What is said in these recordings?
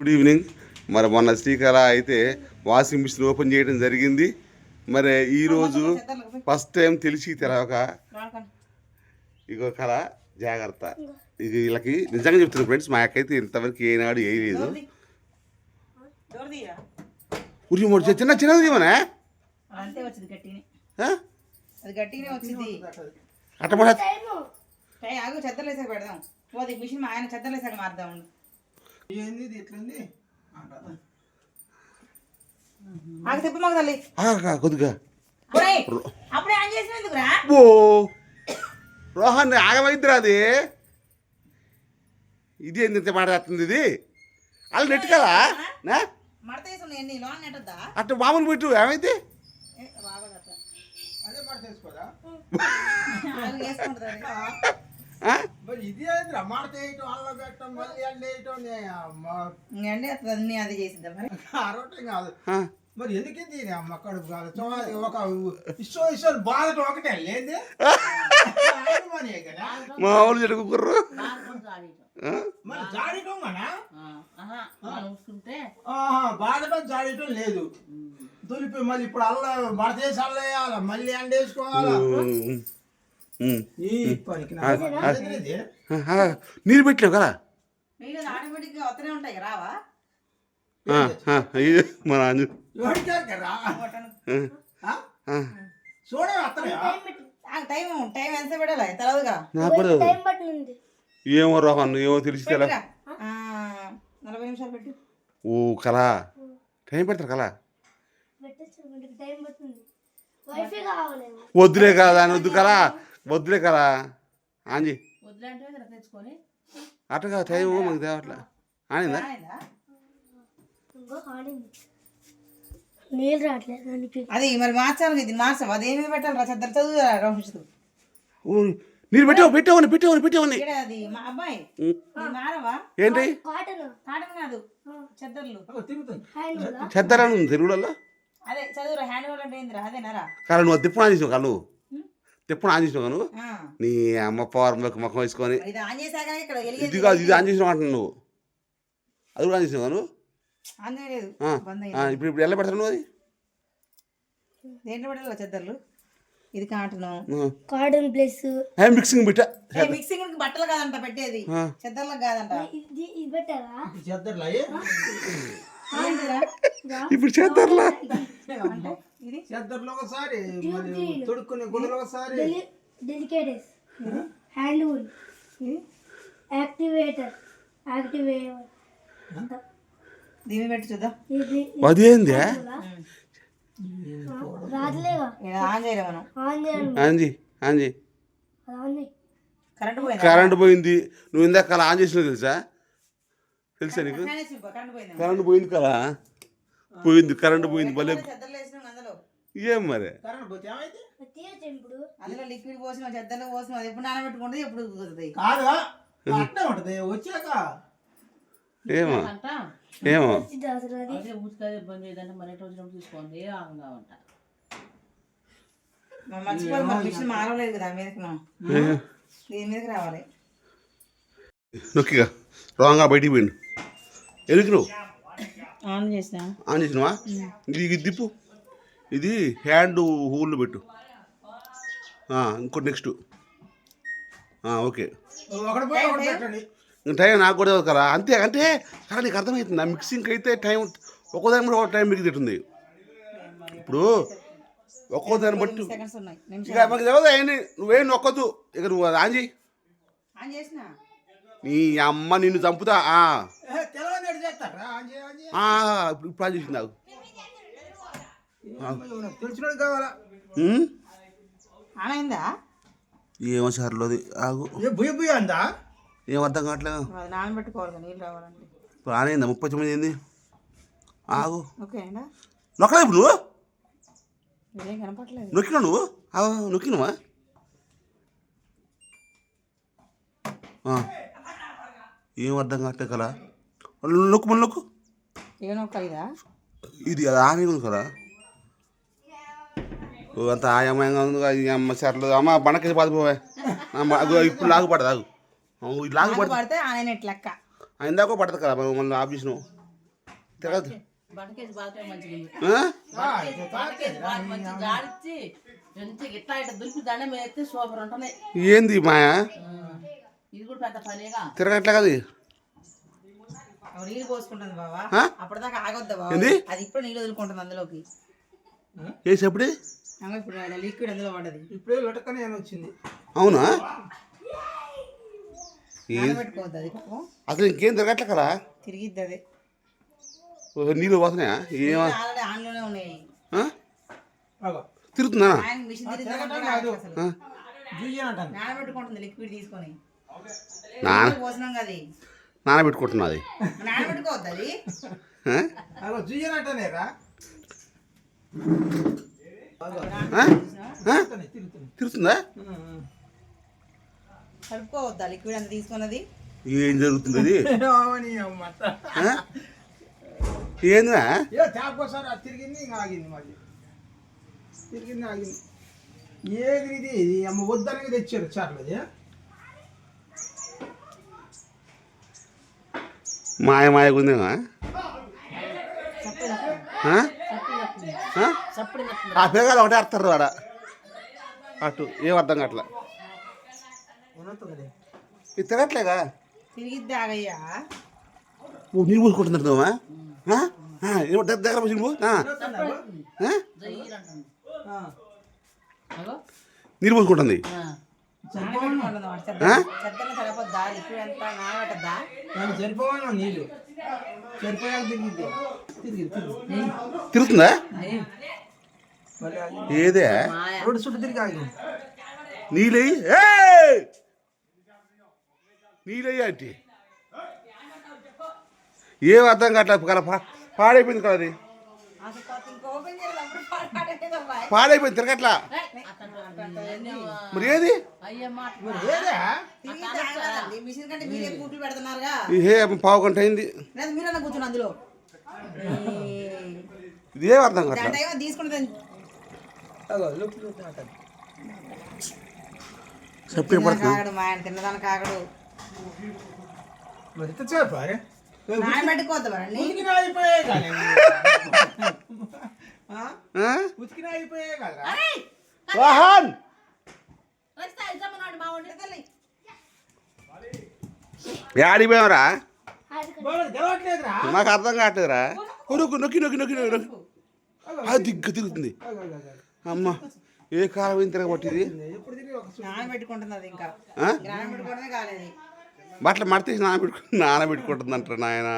Good evening మరి మొన్న శ్రీకళ అయితే వాషింగ్ మిషన్ ఓపెన్ చేయడం జరిగింది. మరి ఈరోజు ఫస్ట్ టైం తెలిసి తెరవక ఇగో కళ జాగ్రత్త. ఇది వీళ్ళకి నిజంగా చెప్తున్నాను ఫ్రెండ్స్ మా అక్క అయితే ఇంతవరకు ఏనాడు వేయలేదు. ఉరి మూడు చిన్న చిన్నది మన అట్ట పెడదాం. మిషన్ మా ఆయన చెద్దలు వేసాక మారుదాం ఏంది ఇది? ఎట్లుంది? ఆగు చెప్పు మాకు తల్లి. ఆ, కొద్దిగా. ఒరేయ్, అప్పుడే ఆన్ చేసిన ఎందుకురా? ఓ రోహన్ ఆగమైద్దిరా అది. ఇది ఏంది ఇంత మాట్లాడుతుంది ఇది? అలా నెట్ కదా? నా? నెట్టద్దా? అట్ట మామూలు పెట్టు ఏమైతే ఏ, బాగా కట్ట. అదే మరి ఇది ఏంద్రా మాట వేయటం అల్ల పెట్టడం మళ్ళీ అల్ల వేయటం అన్ని అది చేసిందా మరి? అరవటం కాదు? మరి ఎందుకు దీని అమ్మ కడుపు కాదు. చూడాలి ఒక ఇష్టం ఇష్టం బాధ ఒకటే లేదు? మనీ మామూలు జరుగుకుర్రు మరి జాడటం మన చూసుకుంటే బాధటం జాడటం లేదు. దులిపి మళ్ళీ ఇప్పుడు అల్ల మడత వేసి అల్ల వేయాలి? మళ్ళీ ఎండ వేసుకోవాలా. నీరు పెట్టలేవు కదా? మన అంజు ఏమో రోహన్ ఏమో తెలిసి ఓ కళ. టైం పెడతారు కళ? కావాలి. వద్దులే కదా దాని వద్దు కళ. వద్దులే కదా. ఆంజీ. తెచ్చుకొని. అట్టగా టైం మనకు తేవట్లే. ఆనిందా? నీళ్ళు రావట్లేదు అది మరి మార్చాలి ఇది మార్చావు అది ఏమి పెట్టాలి రా చెద్దరు చదువు ఓ నీరు పెట్టావు పెట్టావని పెట్టావని ఇక్కడ అది మా అబ్బాయి మారవా ఏంటి? కాటన్. కాటన్ కాదు చెద్దర్లు. ఉంది తెలుగులలో అదే చదువురా హ్యాండ్ వాల్ అంటే ఏందిరా? అదేనారా? నువ్వు తిప్పుడు చేసినావు కళ్ళు తిప్పుడు ఆన్ చేసినావు నువ్వు. నీ అమ్మ పవర్ ముఖం వేసుకొని. ఇది ఆన్ చేశాక ఇక్కడ ఇది వెలిగేది కాదు ఇది ఆన్ చేసినావు అంటున్నావు నువ్వు. అది కూడా ఆన్ చేసినావు నువ్వు? ఇప్పుడు ఇప్పుడు ఎలా పెడతావు నువ్వు అది? దేంట్లో ఇది కాటను. Cotton plus. మిక్సింగ్ బిట్ట మిక్సింగ్ బట్టలు కాదంట పెట్టేది. చెద్దర్లకు కాదంట. ఇది ఇది పెట్టారా చెద్దర్లా? ఇప్పుడు చేద్దాంలా అంటే ఇది? చెద్దర్లో ఒకసారి మరి తొడుక్కునే delicates. Hand wool activator. Activator దీని పెట్టి చూద్దాం. అదేంది కరెంట్ పోయింది? కరెంట్ పోయింది. నువ్వు ఇందాక ఆన్ చేసినావు తెలుసా? తెలుసా నీకు? కరెంట్ పోయింది కరెంట్ పోయింది కదా? పోయింది కరెంట్ పోయింది భలే ఏం మరి? కరెంట్ పోతే ఏమైంది? తీయచ్చు ఇప్పుడు. అందులో లిక్విడ్ పోసిన చెద్దర్లు పోసిన అది ఎప్పుడు నానబెట్టుకుంటుంది ఎప్పుడు కాదు అట్నే ఉంటది వచ్చాక. ఏమో? ఏమో? ఇబ్బంది ఏదంటే తీసుకోండి ఆగంగా ఉంటా. మిషన్ మారలేదు కదా మీదకి మనం. దీని మీదకి రావాలి. నొక్కిగా రాంగా బయటికి పోయిండు. ఎందుకు నువ్వు ఆన్ చేసిన? ఆన్ చేసినవా? ఇది ఇది తిప్పు. ఇది హ్యాండ్ హోల్ పెట్టు. ఆ, ఇంకోటి నెక్స్ట్ ఓకే. టైం నాకు కూడా కదా. అంతే అంటే కానీ నీకు అర్థమవుతుంది? ఆ మిక్సింగ్కి అయితే టైం ఒక్కోదాని కూడా ఒక టైం మిగిలితుంది ఇప్పుడు ఒక్కో దాన్ని బట్టి సెకండ్స్ ఉన్నాయి. ఇక మాకు తెలియదు అయ్యింది నువ్వేం నొక్కొద్దు. ఇక నువ్వు అది ఆన్ చేయి. నీ అమ్మ నిన్ను చంపుతా. ఇప్పుడు ఇప్పుడు చేసింది నాకు. తెలిసినోడు కావాలా? ఏమో సార్లోది ఆగు. ఏ బుయ్య బుయ్య అందా? ఏం అర్థం కావట్లేదు అది నానబెట్టుకోవాలి కదా నీళ్ళు రావాలంటే. ఇప్పుడు ఆన్ అయిందా? ముప్పై తొమ్మిది అయింది. ఆగు. నొక్కలేదు ఇప్పుడు నువ్వు? కనపట్లేదు నొక్కినావు నువ్వు? ఆ, నొక్కినవా. ఏం అర్థం కావట్లేదు కదా నొక్కు ఏ నొక్క. ఇదా? ఆనే ఉంది కదా? ఓ, అంత ఆయమయంగా ఉంది కదా, ఈ అమ్మ సర్లు అమ్మ బండకేసి అగో ఇప్పుడు లాగు పడదు ఆగు. లాగు పడితే ఇందాక పడదు కదా మళ్ళీ ఆఫీస్ను తిరగదు ఏంది మాయా? ఇది కూడా పెద్ద పనేగా. తిరగట్లే కదా నీళ్ళు పోసుకుంటుంది బావా? అప్పటిదాకా ఆగొద్దా బావా. ఏంది? అది ఇప్పుడు నీళ్ళు వదులుకుంటుంది అందులోకి. వేసేప్పుడే? ఇప్పుడు లిక్విడ్ అందులో పడ్డది. ఇప్పుడే లొటకనే వచ్చింది. అవునా? అసలు ఇంకేం తిరగట్లే కదా తిరిగిద్ది అదే. నీళ్ళు పోతున్నాయా? ఏమా? ఆల్రెడీ ఆన్లోనే ఉన్నాయి. తిరుగుతుందా నానబెట్టుకుంటుంది లిక్విడ్ తీసుకొని. పోసినాం కదా. నానబెట్టుకుంటున్నది. అది? తిరుగుతుంది తిరుగుతుందా? కలుపుకోవద్దా లిక్విడ్ అంత తీసుకున్నది. ఏం జరుగుతుంది అది అవని అమ్మట ఆ? ఏందిరా? ఏ తేపకోసారి అది తిరిగింది ఇంకా ఆగింది మళ్ళీ. తిరిగింది ఆగింది. ఏది ఇది అమ్మ వద్దనగా తెచ్చారు చార్లది. మాయ మాయగా ఉందేమా ఆ? పిల్లగాడు ఒకటే అర్థరు ఆడ. అటు ఏం అర్థం కావట్లా. ఇది ఓ నీళ్ళు పోసుకుంటున్నామా దగ్గర నువ్వు నీళ్ళు పోసుకుంటుంది. నానబెట్టద్దా నీళ్ళు. సరిపోయాక తిరిగి తిరిగి. తిరుగుతుందా. ఏదే? రోడ్డు చుట్టూ తిరిగి అంటే ఏం అర్థం కావట్లేదు కదా పా- పాడైపోయింది కదా అది. పాడైపోయింది తిరగట్లా. మరి ఏది? పావు గంట అయింది. ఇది అర్థం అంటాను చెప్పే పడుతుంది? ఉతికిన కానీ? ఉతికిన కదా. వాహన్! గెలవట్లేదురా నాకు అర్థం కావట్లేదురా. నొక్కి నొక్కి నొక్కి నొక్కి నొక్కి. నొక్కి అది దిగ్గు తిరుగుతుంది. అమ్మ ఏ కాలం తిరగబట్టింది నానబెట్టుకుంటుంది ఇంకా. ఆ? నానబెట్టుకోవడమే కాలేదు. బట్టలు మడతేసి నానబెట్టుకు నానబెట్టుకుంటుంది అంటారు నాయన.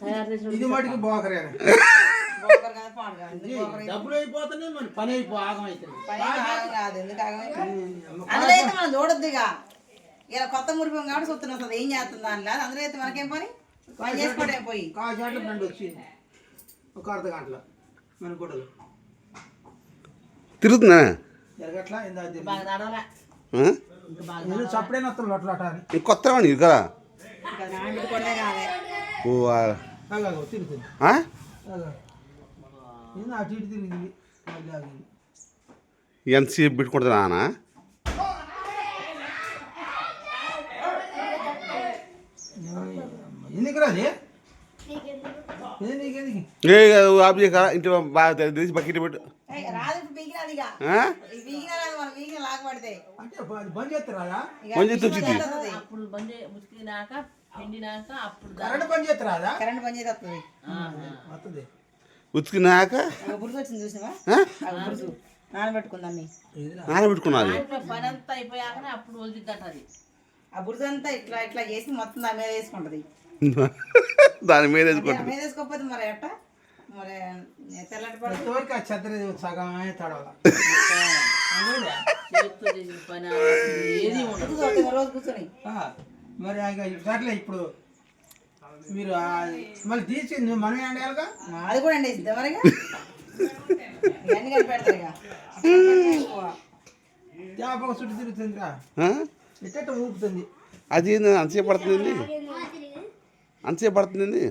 తయారు చేసి ఇది మటుకు బోకరే డబ్బులు అయిపోతున్నాయి మరి పని అయిపో ఆగం అవుతుంది కాదు ఎందుకు అందులో అయితే మనం చూడొద్దు ఇక. ఇలా కొత్త మురిపోం కాబట్టి చూస్తున్నాం అసలు ఏం చేస్తుంది దానిలో అందులో అయితే మనకేం పని? పని చేసుకోవడం పోయి. కాసేట్ల ఫ్రెండ్ వచ్చింది. ఒక అర్ధ గంటలో. మన గుడలు తిరుగుతుందా జరగట్లా బాగా నడవలే ఇంక కొత్త వాడిని ఇది కదా? ఓ తిరుగుతుంది నేను అటు ఇటు తిరిగింది. మళ్ళీ ఆగింది ఎంతసేపు ఎందుకు రాది ఏ ఇంటి బాగా తెలిసి బకెట్ పెట్టు. బంద్ మిషన్ వచ్చింది. కరెంట్ బంద్ చేస్తారా కరెంట్ ఆ, వస్తుంది. ఉతికినాక చూసినావా? ఆ? ఇట్లా ఇట్లా చేసి మొత్తం దాని మీద వేసుకుంటది. దాని మీద వేసుకుంటుంది. మీద వేసుకోకపోతే మరి ఎట్ట? మరి తెల్లటి ఆ సగమే తడవల. రోజు కూర్చొని మరి సర్లే ఇప్పుడు మీరు మళ్ళీ తీసింది మనం ఎండాలిగా అది కూడా ఎండ ఇద్దాం మరి అన్ని కనిపెడతారుగా ఎట్ట ఊపుతుంది. అది అంతసేపు పడుతుందండి? అంతసేపు పడుతుందండి?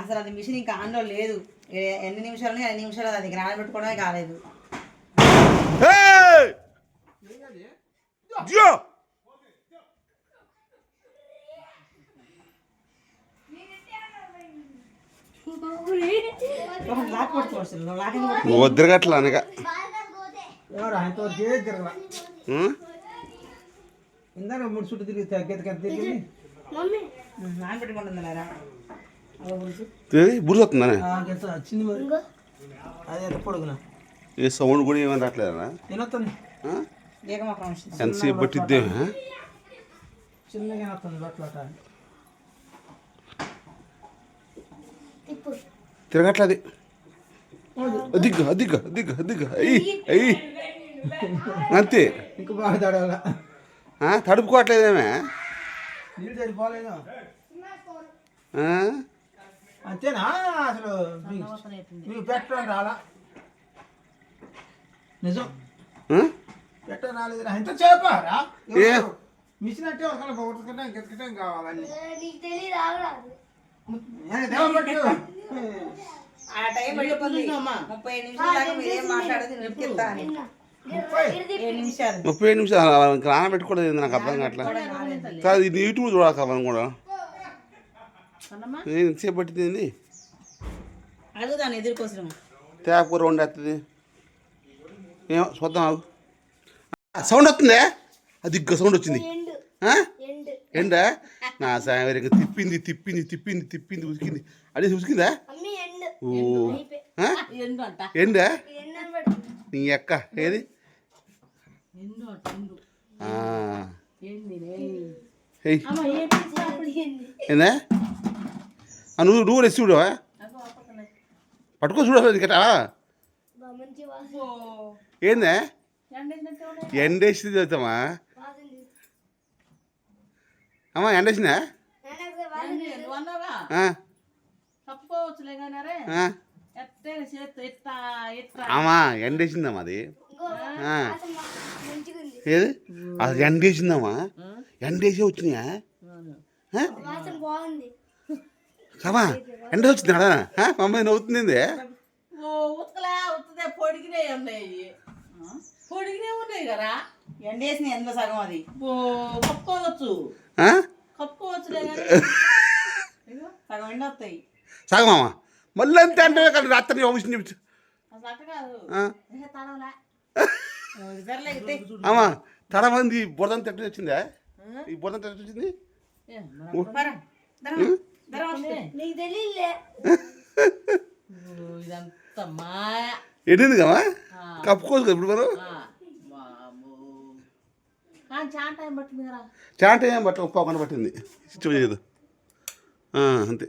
అసలు అది మిషన్ ఇంకా ఆన్లో లేదు. ఎన్ని నిమిషాలు ఎన్ని నిమిషాలు అది నానబెట్టుకోవడమే కాలేదు. వద్దరగట్ల అనగా. ఇందాక మూడు చుట్టూ తిరిగి తిరిగి బుర్రొస్తుందా చిన్న అదే పొడుగునా. ఏ సౌండ్ కూడా ఏమైనా రావట్లేదా ఎంతసేపు పట్టిద్దే? చిన్నగా వస్తుంది తిరగట్లేదు. అదిగ్గా అదిగ్గా అదిగ్గా అదిగ్గా అయ్యి అయ్యి. అంతే. ఇంకా బాగా తడవల? ఆ, తడుపుకోవట్లేదేమే నీళ్ళు సరిపోలేదు? అంతేనా? అసలు మీకు పెట్టడం రాలా? నిజం? పెట్టడం రాలేదు ఇంత చేపారా ఏ? మిషన్ అంటే ఒకళ్ళు పొగట్టుకుంటాం గెతుకుంటాం కావాలని నీకు తెలియదు ఆగరాదు ఏ, దేవుడు పట్టు. ఆ టైం ముప్పై ఐదు నిమిషాల దాకా మీరు ఏం మాట్లాడదు? నేను ఎక్కిస్తా అని ముప్పై ఏడు నిమిషాలు. ఇంకా నానబెట్టుకోలేదు నాకు అర్థం కావట్లే? కాదు ఇది యూట్యూబ్ చూడాలి కూడా. నేను ఎంతసేపు పట్టింది ఏంది? అడుగుదాను ఎదురుకోసం తేపకూర వండేస్తుంది ఏమో చూద్దాం సౌండ్ వస్తుందే? అది ఇగ్గ సౌండ్ వచ్చింది. ఎండు. ఆ? ఎండు. ఏంటా నా సాయం తిప్పింది తిప్పింది తిప్పింది తిప్పింది ఉసికింది అదే ఉసికిందా ఎండా? నీ అక్క ఏది? ఏందా నువ్వు నువ్వు కూడా చూడు పట్టుకో చూడాలి కదా ఏందా? ఎండేసింది చదువుతామా అమ్మా ఎండేసిందా? ఆమా ఎండేసిందమ్మా అది. ఏది? అసలు ఎండేసిందమ్మా? ఎండేసే వచ్చినాయా? సమా ఎండ వచ్చింది మమ్మీ నవ్వుతుంది పొడిగినే ఉన్నాయి పొడిగినే ఉన్నాయి కదా? ఎండేసిన ఎంత సగం అది. కప్పుకోవచ్చు. సగం ఎండ వస్తాయి సాగమామ మళ్ళీ అంతే అంటే కానీ రాత్రి వంశం చెప్తు అమ్మా తడమంది బురదంత ఎట్లా వచ్చిందా ఈ బురదంత ఎట్లా వచ్చింది ఎండింది కమ్మా కప్పుకోవచ్చు కదా? ఇప్పుడు మనం? చాలా ఏం పట్టింది పోకుండా పట్టింది. అంతే.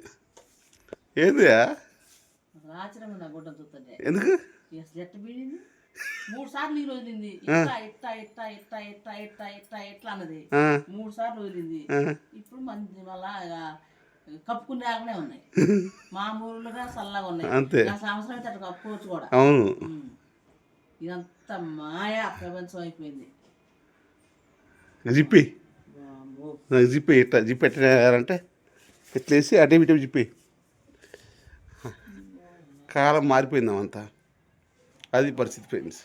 ఏంది ఎందుకు? మూడు సార్లు నీళ్ళు వదిలింది. ఇట్లా ఇట్లా ఇట్లా ఇట్లా ఇట్లా ఇట్లా ఇట్లా ఇట్లా అన్నది. మూడు సార్లు వదిలింది. ఇప్పుడు మంచి మళ్ళా ఇక కప్పుకునేలాగానే ఉన్నాయి. మామూలుగా చల్లగా ఉన్నాయి. అంతే. సంవత్సరం అయితే అట్లా కప్పుకోవచ్చు కూడా. అవును. ఇదంతా మాయా ప్రపంచం అయిపోయింది. జిప్పి. జిప్పి ఇట్లా జిప్పి ఎట్టారంటే ఎట్లేసి అటే ఇటే జిప్పి. కాలం మారిపోయిందామంతా అది పరిస్థితి ఫ్రెండ్స్